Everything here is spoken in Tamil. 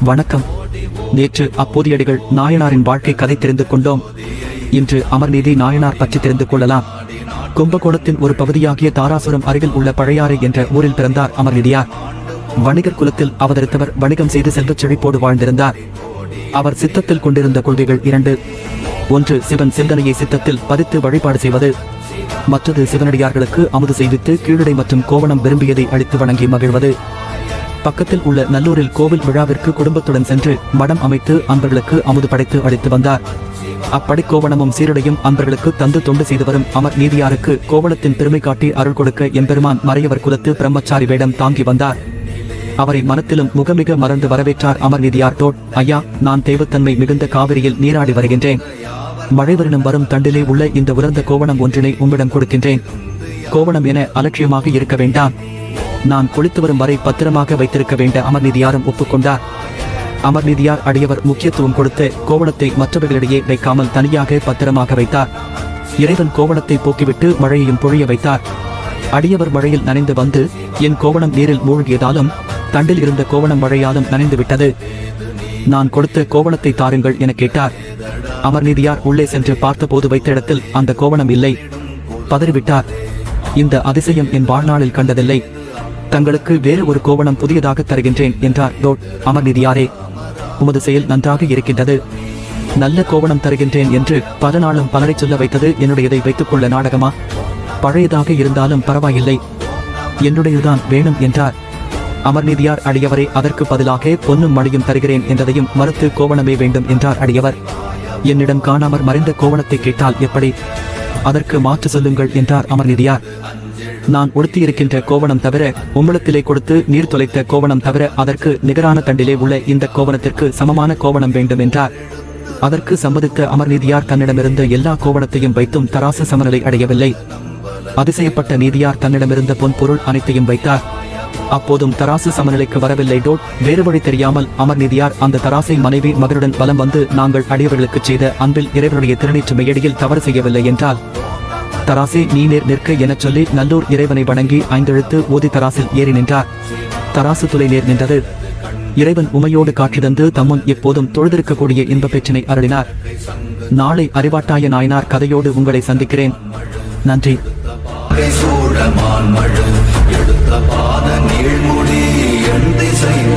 வணக்கம். நேற்று அப்போதியடிகள் நாயனாரின் வாழ்க்கை கதை தெரிந்து கொண்டோம். இன்று அமர்நீதி நாயனார் பற்றி தெரிந்து கொள்ளலாம். கும்பகோணத்தின் ஒரு பகுதியாகிய தாராசுரம் அருகில் உள்ள பழையாறை என்ற ஊரில் பிறந்தார் அமர்நீதியார். வணிகர் குலத்தில் அவதரித்தவர் வணிகம் செய்து செல்வச் செழிப்போடு வாழ்ந்திருந்தார். அவர் சித்தத்தில் கொண்டிருந்த கொள்கைகள் இரண்டு. ஒன்று சிவன் சிந்தனையை சித்தத்தில் பதித்து வழிபாடு செய்வது. மற்றது சிவனடியார்களுக்கு அமுது செய்வித்து கீழடை மற்றும் கோவணம் விரும்பியதை அளித்து வணங்கி மகிழ்வது. பக்கத்தில் உள்ள நல்லூரில் கோவில் விழாவிற்கு குடும்பத்துடன் சென்று மடம் அமைத்து அன்பர்களுக்கு அமுது படைத்து அழைத்து வந்தார். அப்படி கோவணமும் சீரடையும் அன்பர்களுக்கு தந்து தொண்டு செய்து வரும் அமர் நீதியாருக்கு கோவளத்தின் பெருமை காட்டி அருள் கொடுக்க எம்பெருமான் மறையவர் குலத்து பிரம்மச்சாரி வேடம் தாங்கி வந்தார். அவரை மனத்திலும் முகமிக மறந்து வரவேற்றார் அமர் நீதியார் தோட் ஐயா நான் தெய்வத்தன்மை மிகுந்த காவிரியில் நீராடி வருகின்றேன். மழை வரும் தண்டிலே உள்ள இந்த உலர்ந்த கோவணம் ஒன்றினை உம்மிடம் கொடுக்கின்றேன். கோவணம் என அலட்சியமாக இருக்க வேண்டாம். நான் குளித்து வரும் வரை பத்திரமாக வைத்திருக்க வேண்ட அமர்நீதியாரும் ஒப்புக்கொண்டார். அமர்நீதியார் அடியவர் முக்கியத்துவம் கொடுத்து கோவணத்தை மற்றவர்களிடையே வைக்காமல் தனியாக பத்திரமாக வைத்தார். இறைவன் கோவணத்தை போக்கிவிட்டு மழையையும் பொழிய வைத்தார். அடியவர் மழையில் நனைந்து வந்து என் கோவணம் நீரில் மூழ்கியதாலும் தண்டில் இருந்த கோவணம் மழையாலும் நனைந்து விட்டது. நான் கொடுத்த கோவணத்தை தாருங்கள் என கேட்டார். அமர்நீதியார் உள்ளே சென்று பார்த்தபோது வைத்த இடத்தில் அந்த கோவணம் இல்லை. பதறிவிட்டார். இந்த அதிசயம் என் வாழ்நாளில் கண்டதில்லை. தங்களுக்கு வேறு ஒரு கோவணம் புதியதாக தருகின்றேன் என்றார். டோட் அமர்நிதியாரே உமது செயல் நன்றாக இருக்கின்றது. நல்ல கோவணம் தருகின்றேன் என்று பல நாளும் பலரை சொல்ல வைத்தது என்னுடையதை வைத்துக் கொள்ள நாடகமா? பழையதாக இருந்தாலும் பரவாயில்லை. என்னுடையதுதான் வேணும் என்றார். அமர்நீதியார் அடியவரே அதற்கு பதிலாக பொன்னும் மணியும் தருகிறேன் என்றதையும் மறுத்து கோவணமே வேண்டும் என்றார் அடியவர். என்னிடம் காணாமற் மறைந்த கோவணத்தை கேட்டால் எப்படி? அதற்கு மாற்று சொல்லுங்கள் என்றார் அமர்நிதியார். நான் உடுத்தியிருக்கின்ற கோவணம் தவிர உம்மிடத்திலே கொடுத்து நீர் தொலைத்த கோவணம் தவிர அதற்கு நிகரான தண்டிலே உள்ள இந்த கோவணத்திற்கு சமமான கோவணம் வேண்டும் என்றார். அதற்கு சம்மதித்த அமர்நீதியார் தன்னிடமிருந்த எல்லா கோவணத்தையும் வைத்தும் தராசு சமநிலை அடையவில்லை. அதிசயப்பட்ட நீதியார் தன்னிடமிருந்த பொன் பொருள் அனைத்தையும் வைத்தார். அப்போதும் தராசு சமநிலைக்கு வரவில்லை டோட் வேறு வழி தெரியாமல் அமர்நீதியார் அந்த தராசை மனைவி மகனுடன் பலம் வந்து நாங்கள் அடியவர்களுக்கு செய்த அன்பில் இறைவனுடைய திருநீற்று மையடியில் தவறு செய்யவில்லை என்றால் தராசே நீ நேர் நிற்க எனச் சொல்லி நல்லூர் இறைவனை வணங்கி ஐந்தெழுத்து ஓதி தராசில் ஏறி நின்றார். தராசு துளை நேர் நின்றது. இறைவன் உமையோடு காட்சி தந்து தம்முன் எப்போதும் தொழுதிருக்கக்கூடிய இன்பப் பெற்றினை அருளினார். நாளை அறிவாட்டாய நாயனார் கதையோடு உங்களை சந்திக்கிறேன். நன்றி. சூழமான் மழு எடுத்த பாத நீழ்முடி என் திசை